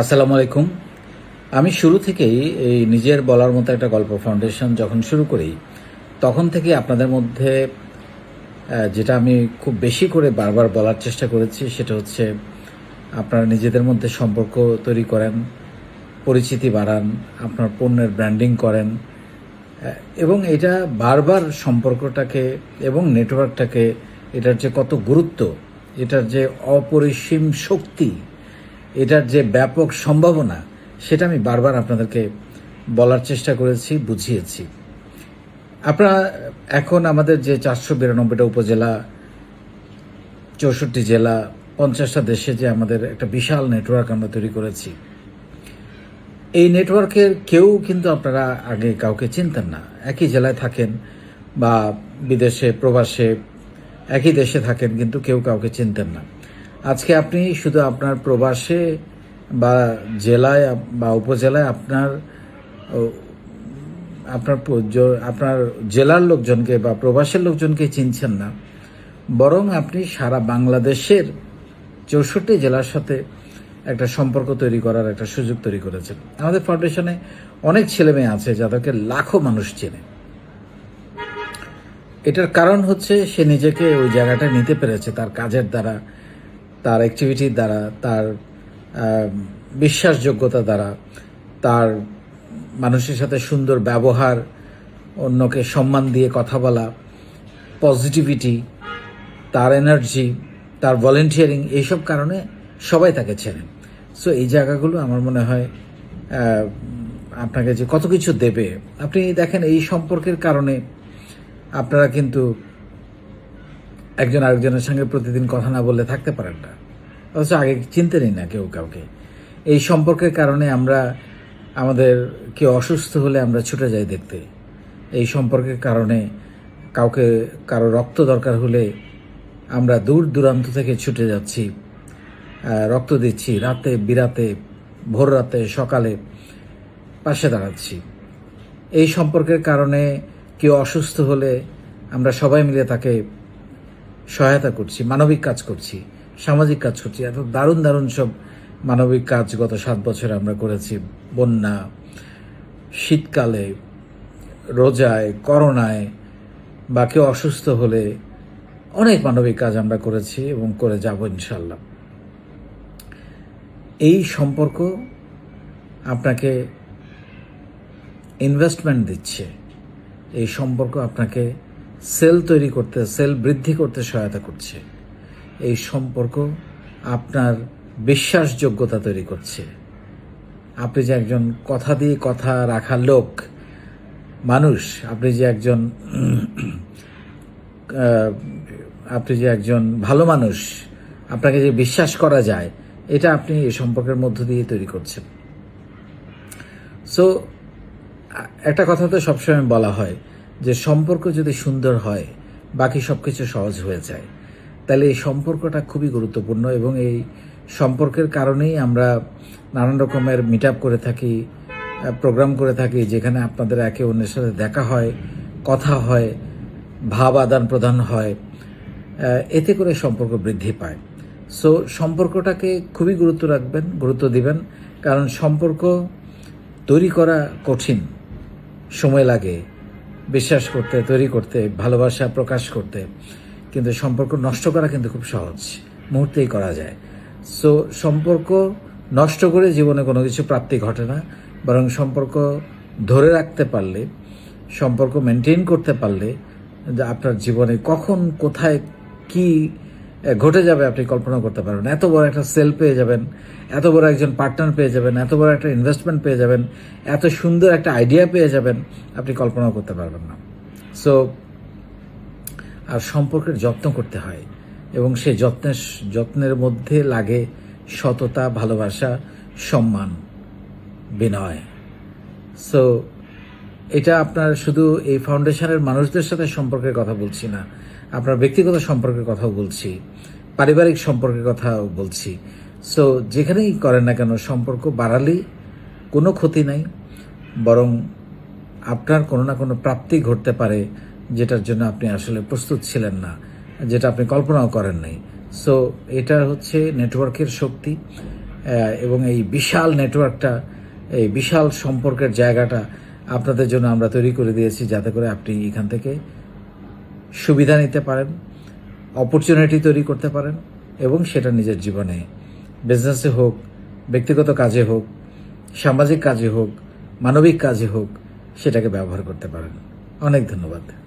আসসালামু আলাইকুম। আমি শুরু থেকেই এই নিজের বলার মতো একটা গল্প ফাউন্ডেশন যখন শুরু করি, তখন থেকে আপনাদের মধ্যে যেটা আমি খুব বেশি করে বারবার বলার চেষ্টা করেছি, সেটা হচ্ছে আপনারা নিজেদের মধ্যে সম্পর্ক তৈরি করেন, পরিচিতি বাড়ান, আপনার পণ্যের ব্র্যান্ডিং করেন এবং এটা বারবার সম্পর্কটাকে এবং নেটওয়ার্কটাকে এটার যে কত গুরুত্ব, এটার যে অপরিসীম শক্তি এটার যে ব্যাপক সম্ভাবনা, সেটা আমি বারবার আপনাদেরকে বলার চেষ্টা করেছি, বুঝিয়েছি। আপনারা এখন আমাদের যে চারশো বিরানব্বইটা উপজেলা, চৌষট্টি জেলা, পঞ্চাশটা দেশে যে আমাদের একটা বিশাল নেটওয়ার্ক আমরা তৈরি করেছি, এই নেটওয়ার্কের কেউ কিন্তু আপনারা আগে কাউকে চিনতেন না। একই জেলায় থাকেন বা বিদেশে, প্রবাসে, একই দেশে থাকেন কিন্তু কেউ কাউকে চিনতেন না। আজকে আপনি শুধু আপনার প্রবাসে বা জেলায় বা উপজেলায় আপনার আপনার আপনার জেলার লোকজনকে বা প্রবাসের লোকজনকে চিনছেন না। বরং আপনি সারা বাংলাদেশের চৌষট্টি জেলার সাথে একটা সম্পর্ক তৈরি করার একটা সুযোগ তৈরি করেছেন। আমাদের ফাউন্ডেশনে অনেক ছেলে মেয়ে আছে যাদেরকে লাখো মানুষ চেনে। এটার কারণ হচ্ছে সে নিজেকে ওই জায়গাটা নিতে পেরেছে, তার কাজের দ্বারা। তার অ্যাক্টিভিটির দ্বারা, তার বিশ্বাসযোগ্যতা দ্বারা, তার মানুষের সাথে সুন্দর ব্যবহার, অন্যকে সম্মান দিয়ে কথা বলা পজিটিভিটি তার এনার্জি তার ভলেন্টিয়ারিং এইসব কারণে সবাই তাকে চেনেন সো এই জায়গাগুলো আমার মনে হয় আপনাকে যে কত কিছু দেবে, আপনি দেখেন এই সম্পর্কের কারণে আপনারা কিন্তু একজন আরেকজনের সঙ্গে প্রতিদিন কথা না বললে থাকতে পারেন না। অথচ আগে চিনতেনই না কেউ কাউকে। এই সম্পর্কের কারণে আমরা, আমাদের কেউ অসুস্থ হলে আমরা ছুটে যাই দেখতে। এই সম্পর্কের কারণে কাউকে, কারও রক্ত দরকার হলে আমরা দূর দূরান্ত থেকে ছুটে যাচ্ছি। রক্ত দিচ্ছি, রাতে, বিরাতে, ভোর রাতে, সকালে পাশে দাঁড়াচ্ছি। এই সম্পর্কের কারণে কেউ অসুস্থ হলে আমরা সবাই মিলে তাকে সহায়তা করছি, মানবিক কাজ করছি, সামাজিক কাজ করছি। এত দারুণ দারুণ সব মানবিক কাজ গত সাত বছর আমরা করেছি। বন্যা, শীতকালে, রোজায়, করোনায়, বা কেউ অসুস্থ হলে অনেক মানবিক কাজ আমরা করেছি এবং করে যাব ইনশাল্লাহ এই সম্পর্ক আপনাকে ইনভেস্টমেন্ট দিচ্ছে। এই সম্পর্ক আপনাকে সেল তৈরি করতে, সেল বৃদ্ধি করতে সহায়তা করছে। এই সম্পর্ক আপনার বিশ্বাসযোগ্যতা তৈরি করছে। আপনি যে একজন কথা দিয়ে কথা রাখার লোক, মানুষ, আপনি যে একজন আপনি যে একজন ভালো মানুষ, আপনাকে যে বিশ্বাস করা যায়, এটা আপনি এই সম্পর্কের মধ্য দিয়ে তৈরি করছেন। সো একটা কথা তো সবসময় বলা হয় যে সম্পর্ক যদি সুন্দর হয়, বাকি সব কিছু সহজ হয়ে যায়। তাহলে এই সম্পর্কটা খুবই গুরুত্বপূর্ণ এবং এই সম্পর্কের কারণেই আমরা নানান রকমের মিট করে থাকি প্রোগ্রাম করে থাকি, যেখানে আপনাদের একে অন্যের সাথে দেখা হয়, কথা হয়, ভাব আদান প্রদান হয় এতে করে সম্পর্ক বৃদ্ধি পায়। সো সম্পর্কটাকে খুবই গুরুত্ব রাখবেন, গুরুত্ব দিবেন, কারণ সম্পর্ক তৈরি করা কঠিন, সময় লাগে বিশ্বাস করতে, তৈরি করতে, ভালোবাসা প্রকাশ করতে, কিন্তু সম্পর্ক নষ্ট করা কিন্তু খুব সহজ। মুহূর্তেই করা যায়। সো সম্পর্ক নষ্ট করে জীবনে কোনো কিছু প্রাপ্তি ঘটে না। বরং সম্পর্ক ধরে রাখতে পারলে, সম্পর্ক মেনটেন করতে পারলে, আপনার জীবনে কখন, কোথায়, কি ঘটে যাবে, আপনি কল্পনা করতে পারবেন এত বড় একটা সেল পেয়ে যাবেন, এত বড় একজন পার্টনার পেয়ে যাবেন, এত বড় একটা ইনভেস্টমেন্ট পেয়ে যাবেন, এত সুন্দর একটা আইডিয়া পেয়ে যাবেন, আপনি কল্পনা করতে পারবেন না। সো আর সম্পর্কের যত্ন করতে হয় এবং সেই যত্নের যত্নের মধ্যে লাগে সততা, ভালোবাসা, সম্মান, বিনয়। সো এটা আপনার শুধু এই ফাউন্ডেশনের মানুষদের সাথে সম্পর্কের কথা বলছি না। আপনার ব্যক্তিগত সম্পর্কের কথাও বলছি, পারিবারিক সম্পর্কের কথাও বলছি। সো যেখানেই করেন না কেন, সম্পর্ক বাড়ালেই কোনো ক্ষতি নাই, বরং আপনার কোনো না কোনো প্রাপ্তি ঘটতে পারে, যেটার জন্য আপনি আসলে প্রস্তুত ছিলেন না, যেটা আপনি কল্পনাও করেন নাই। সো এটা হচ্ছে নেটওয়ার্কের শক্তি এবং এই বিশাল নেটওয়ার্কটা, এই বিশাল সম্পর্কের জায়গাটা আপনাদের জন্য আমরা তৈরি করে দিয়েছি, যাতে করে আপনি এখান থেকে সুবিধা নিতে পারেন অপরচুনিটি তৈরি করতে পারেন, এবং সেটা নিজের জীবনে বিজনেসে হোক, ব্যক্তিগত কাজে হোক, সামাজিক কাজে হোক, মানবিক কাজে হোক, সেটাকে ব্যবহার করতে পারেন। অনেক ধন্যবাদ।